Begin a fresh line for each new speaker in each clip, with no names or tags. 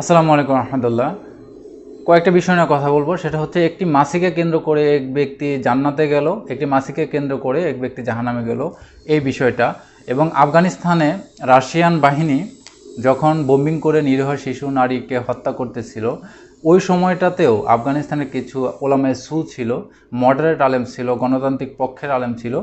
আসসালামু আলাইকুম রহমতুল্লাহ। কয়েকটা বিষয় নিয়ে কথা বলব। সেটা হচ্ছে, একটি মাসিকে কেন্দ্র করে এক ব্যক্তি জান্নাতে গেল, একটি মাসিকে কেন্দ্র করে এক ব্যক্তি জাহানামে গেল, এই বিষয়টা। এবং আফগানিস্তানে রাশিয়ান বাহিনী যখন বোম্বিং করে নিরীহ শিশু নারীকে হত্যা করতেছিল, ওই সময়টাতেও আফগানিস্তানের কিছু ওলামায় সু ছিল, মডারেট আলেম ছিল, গণতান্ত্রিক পক্ষের আলেম ছিল,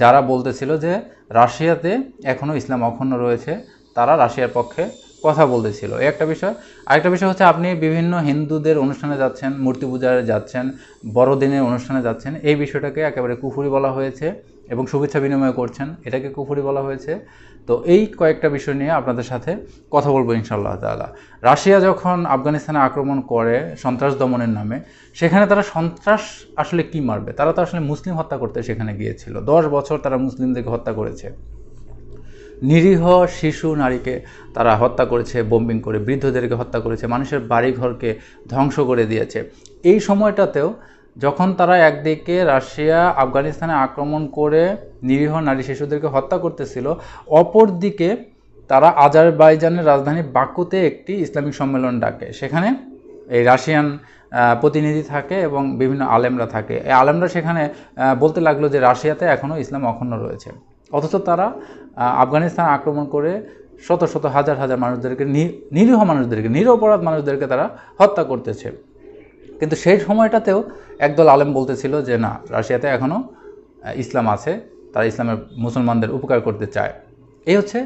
যারা বলতেছিল যে রাশিয়াতে এখনও ইসলাম অখণ্ড রয়েছে, তারা রাশিয়ার পক্ষে কথা বলতেছিল। একটা বিষয়। আরেকটা বিষয় হচ্ছে আপনি বিভিন্ন হিন্দুদের অনুষ্ঠানে যাচ্ছেন, মূর্তি পূজায় যাচ্ছেন, বড়দিনের অনুষ্ঠানে যাচ্ছেন, এই বিষয়টাকে একেবারে কুফুরি বলা হয়েছে এবং শুভেচ্ছা বিনিময় করছেন। এটাকে কুফুরি বলা হয়েছে। তো এই কয়েকটা বিষয় নিয়ে আপনাদের সাথে কথা বলব ইনশাল্লাহ তাআলা। রাশিয়া যখন আফগানিস্তানে আক্রমণ করে সন্ত্রাস দমনের নামে, সেখানে তারা সন্ত্রাস আসলে কি মারবে? তারা তো আসলে মুসলিম হত্যা করতে সেখানে গিয়েছিল। দশ বছর তারা মুসলিমদেরকে হত্যা করেছে। নিরীহ শিশু নারীকে তারা হত্যা করেছে বোম্বিং করে, বৃদ্ধদেরকে হত্যা করেছে, মানুষের বাড়িঘরকে ধ্বংস করে দিয়েছে। এই সময়টাতেও যখন তারা একদিকে রাশিয়া, আফগানিস্তানে আক্রমণ করে নিরীহ নারী শিশুদেরকে হত্যা করতেছিল, অপরদিকে তারা আজারবাইজানের রাজধানী বাকুতে একটি ইসলামিক সম্মেলন ডাকে। সেখানে এই রাশিয়ান প্রতিনিধি থাকে এবং বিভিন্ন আলেমরা থাকে। এই আলেমরা সেখানে বলতে লাগল যে রাশিয়াতে এখনও ইসলাম অখণ্ড রয়েছে। অথচ তারা আফগানিস্তান আক্রমণ করে শত শত হাজার হাজার মানুষদেরকে নিরীহ মানুষদেরকে, নিরপরাধ মানুষদেরকে তারা হত্যা করতেছে। কিন্তু সেই সময়টাতেও একদল আলেম বলতেছিল যে, না, রাশিয়াতে এখনও ইসলাম আছে, তারা ইসলামের মুসলমানদের উপকার করতে চায়। এই হচ্ছে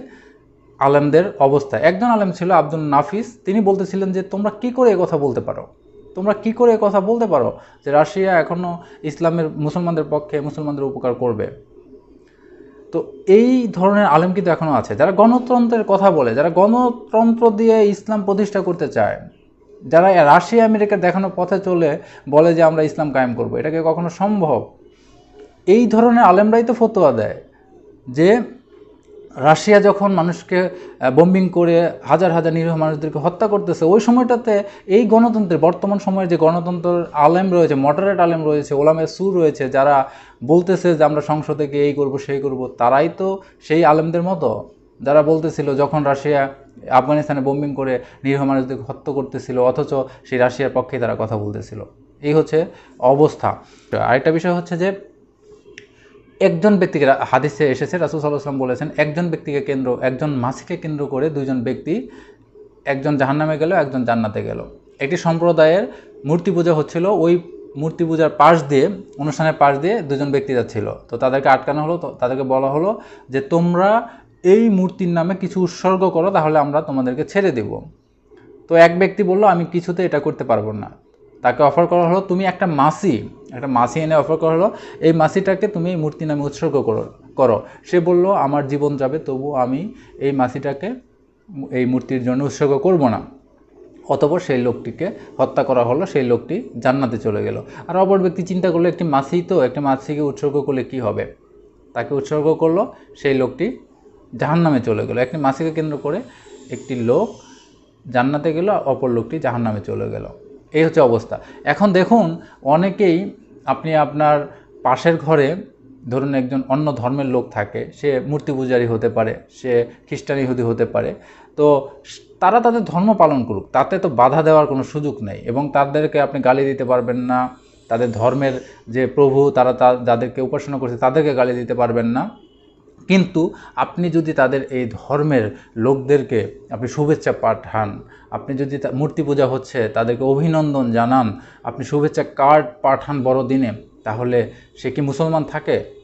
আলেমদের অবস্থা। একজন আলেম ছিল আব্দুল নাফিস, তিনি বলতেছিলেন যে, তোমরা কি করে কথা বলতে পারো? তোমরা কি করে কথা বলতে পারো যে, রাশিয়া এখনও ইসলামের মুসলমানদের পক্ষে মুসলমানদের উপকার করবে? তো এই ধরনের আলেম কিন্তু এখনও আছে। যারা গণতন্ত্রের কথা বলে, যারা গণতন্ত্র দিয়ে ইসলাম প্রতিষ্ঠা করতে চায়, যারা রাশিয়া, আমেরিকার দেখানো পথে চলে বলে যে আমরা ইসলাম কায়েম করব এটাকে কখনো সম্ভব? এই ধরনের আলেমরাই তো ফতোয়া দেয় যে রাশিয়া যখন মানুষকে বোম্বিং করে হাজার হাজার নিরীহ মানুষদেরকে হত্যা করতেছে, ওই সময়টাতে এই গণতন্ত্রের, বর্তমান সময়ের যে গণতন্ত্রের আলেম রয়েছে মডারেট আলেম রয়েছে ওলামে সুর রয়েছে, যারা বলতেছে যে আমরা সংসদে গিয়ে এই করব, সেই করব, তারাই তো সেই আলেমদের মতো। যারা বলতেছিল যখন রাশিয়া আফগানিস্তানে বোম্বিং করে নিরীহ মানুষদেরকে হত্যা করতেছিল, অথচ সেই রাশিয়ার পক্ষেই তারা কথা বলতেছিল। এই হচ্ছে অবস্থা। আরেকটা বিষয় হচ্ছে যে একজন ব্যক্তিকে হাদিসে এসেছে, রাসুল সাল্লাহাম বলেছেন, একজন ব্যক্তিকে কেন্দ্র, একজন মাসিকে কেন্দ্র করে দুজন ব্যক্তি একজন জাহান্নামে গেল, একজন জান্নাতে গেল। একটি সম্প্রদায়ের মূর্তি পূজা হচ্ছিল, ওই মূর্তি পূজার পাশ দিয়ে, অনুষ্ঠানের পাশ দিয়ে দুজন ব্যক্তি যাচ্ছিল। তো তাদেরকে আটকানো হলো তাদেরকে বলা হলো যে, তোমরা এই মূর্তির নামে কিছু উৎসর্গ করো, তাহলে আমরা তোমাদেরকে ছেড়ে দেব। তো এক ব্যক্তি বলল, আমি কিছুতে এটা করতে পারব না। তাকে অফার করা হলো, তুমি একটা মাসি একটা মাসি এনে অফার করা হলো, এই মাসিটাকে তুমি এই মূর্তি নামে উৎসর্গ করো করো। সে বলল, আমার জীবন যাবে, তবু আমি এই মাসিটাকে এই মূর্তির জন্য উৎসর্গ করব না। অতপর সেই লোকটিকে হত্যা করা হলো, সেই লোকটি জান্নাতে চলে গেল। আর অপর ব্যক্তি চিন্তা করল, একটি মাসি তো, একটি মাসিকে উৎসর্গ করলে কি হবে? তাকে উৎসর্গ করল, সেই লোকটি জাহান্নামে চলে গেল। একটি মাসিকে কেন্দ্র করে একটি লোক জান্নাতে গেল, অপর লোকটি জাহান্নামে চলে গেল। এই হচ্ছে অবস্থা। এখন দেখুন, অনেকেই আপনি আপনার পাশের ঘরে ধরুন একজন অন্য ধর্মের লোক থাকে, সে মূর্তি পূজারী হতে পারে, সে খ্রিস্টান ইহুদি হতে পারে, তো তারা তাদের ধর্ম পালন করুক, তাতে তো বাধা দেওয়ার কোনো সুযোগ নেই এবং তাদেরকে আপনি গালি দিতে পারবেন না, তাদের ধর্মের যে প্রভু তারা তা, যাদেরকে উপাসনা করছে তাদেরকে গালি দিতে পারবেন না। কিন্তু আপনি যদি তাদের এই ধর্মের লোকদেরকে আপনি শুভেচ্ছা পাঠান, আপনি যদি মূর্তি পূজা হচ্ছে, তাদেরকে অভিনন্দন জানান, আপনি শুভেচ্ছা কার্ড পাঠান বড়দিনে, তাহলে সে কি মুসলমান থাকে?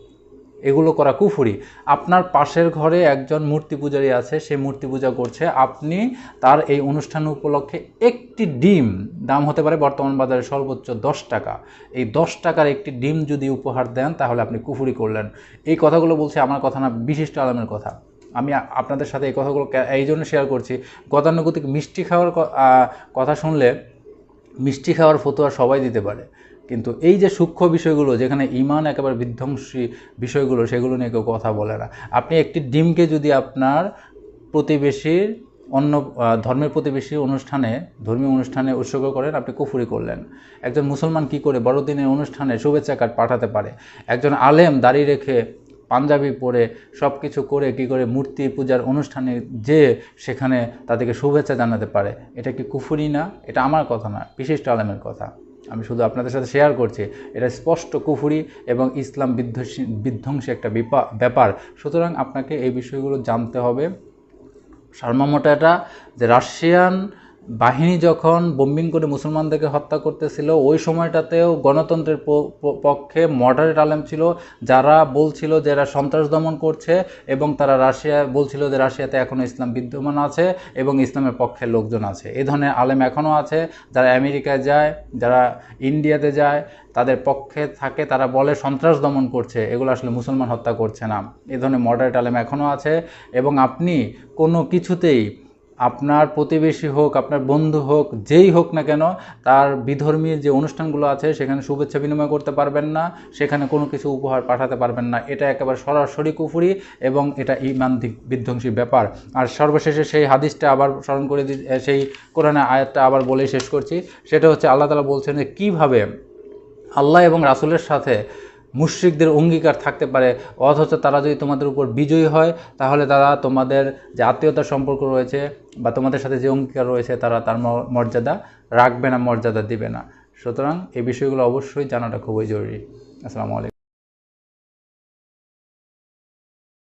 এগুলো করা কুফুরি। আপনার পাশের ঘরে একজন মূর্তি পূজারী আছে, সে মূর্তি পূজা করছে। আপনি তার এই অনুষ্ঠান উপলক্ষে একটি ডিম, দাম হতে পারে বর্তমান বাজারে সর্বোচ্চ দশ টাকা। এই দশ টাকার একটি ডিম যদি উপহার দেন, তাহলে আপনি কুফুরি করলেন। এই কথাগুলো বলছে আমার কথা না, বিশিষ্ট আলমের কথা। আমি আপনাদের সাথে এই কথাগুলো এই জন্য শেয়ার করছি। গতানুগতিক মিষ্টি খাওয়ার কথা শুনলে মিষ্টি খাওয়ার ফতোয়া সবাই দিতে পারে। কিন্তু এই যে সূক্ষ্ম বিষয়গুলো, যেখানে ইমান একেবারে বিধ্বংসী বিষয়গুলো, সেগুলো নিয়ে কেউ কথা বলে না। আপনি একটি ডিমকে যদি আপনার প্রতিবেশীর অন্য ধর্মের প্রতিবেশী অনুষ্ঠানে, ধর্মীয় অনুষ্ঠানে উৎসর্গ করেন, আপনি কুফুরি করলেন। একজন মুসলমান কি করে বড়দিনের অনুষ্ঠানে শুভেচ্ছা কার্ড পাঠাতে পারে? একজন আলেম দাঁড়িয়ে রেখে পাঞ্জাবি পরে সব কিছু করে কি করে মূর্তি পূজার অনুষ্ঠানে যে সেখানে তাদেরকে শুভেচ্ছা জানাতে পারে? এটা কি কুফুরি না? এটা আমার কথা না, বিশিষ্ট আলেমের কথা। আমি শুধু আপনাদের সাথে শেয়ার করছি, এটা স্পষ্ট কুফুরি এবং ইসলাম বিধ্বংসী বিধ্বংসী একটা ব্যাপার। সুতরাং আপনাকে এই বিষয়গুলো জানতে হবে। সারমর্মটা এটা, যে রাশিয়ান বাহিনী যখন বোম্বিং করে মুসলমানদেরকে হত্যা করতেছিল, ওই সময়টাতেও গণতন্ত্রের পক্ষে মডারেট আলেম ছিল, যারা বলছিল যে এরা সন্ত্রাস দমন করছে এবং তারা রাশিয়া, বলছিল যে রাশিয়াতে এখনও ইসলাম বিদ্যমান আছে এবং ইসলামের পক্ষে লোকজন আছে। এ ধরনের আলেম এখনও আছে, যারা আমেরিকায় যায়, যারা ইন্ডিয়াতে যায়, তাদের পক্ষে থাকে, তারা বলে সন্ত্রাস দমন করছে, এগুলো আসলে মুসলমান হত্যা করছে না। এ ধরনের মডারেট আলেম এখনও আছে এবং আপনি কোনো কিছুতেই আপনার প্রতিবেশী হোক, আপনার বন্ধু হোক, যেই হোক না কেন, তার বিধর্মী যে অনুষ্ঠানগুলো আছে, সেখানে শুভেচ্ছা বিনিময় করতে পারবেন না, সেখানে কোনো কিছু উপহার পাঠাতে পারবেন না। এটা একেবারে সরাসরি কুফুরি এবং এটা ইমান বিধ্বংসী ব্যাপার। আর সর্বশেষে সেই হাদিসটা আবার স্মরণ করে দি সেই কোরআনে আয়াতটা আবার বলে শেষ করছি। সেটা হচ্ছে আল্লাহ তালা বলছেন যে কীভাবে আল্লাহ এবং রাসুলের সাথে মুশরিকদের অঙ্গীকার থাকতে পারে। অথচ তারা যদি তোমাদের উপর বিজয়ী হয়, তাহলে তারা তোমাদের যে আত্মীয়তার সম্পর্ক রয়েছে বা তোমাদের সাথে যে অঙ্গীকার রয়েছে, তারা তার মর্যাদা রাখবে না, মর্যাদা দিবে না। সুতরাং এই বিষয়গুলো অবশ্যই জানাটা খুবই জরুরি। আসসালামু আলাইকুম।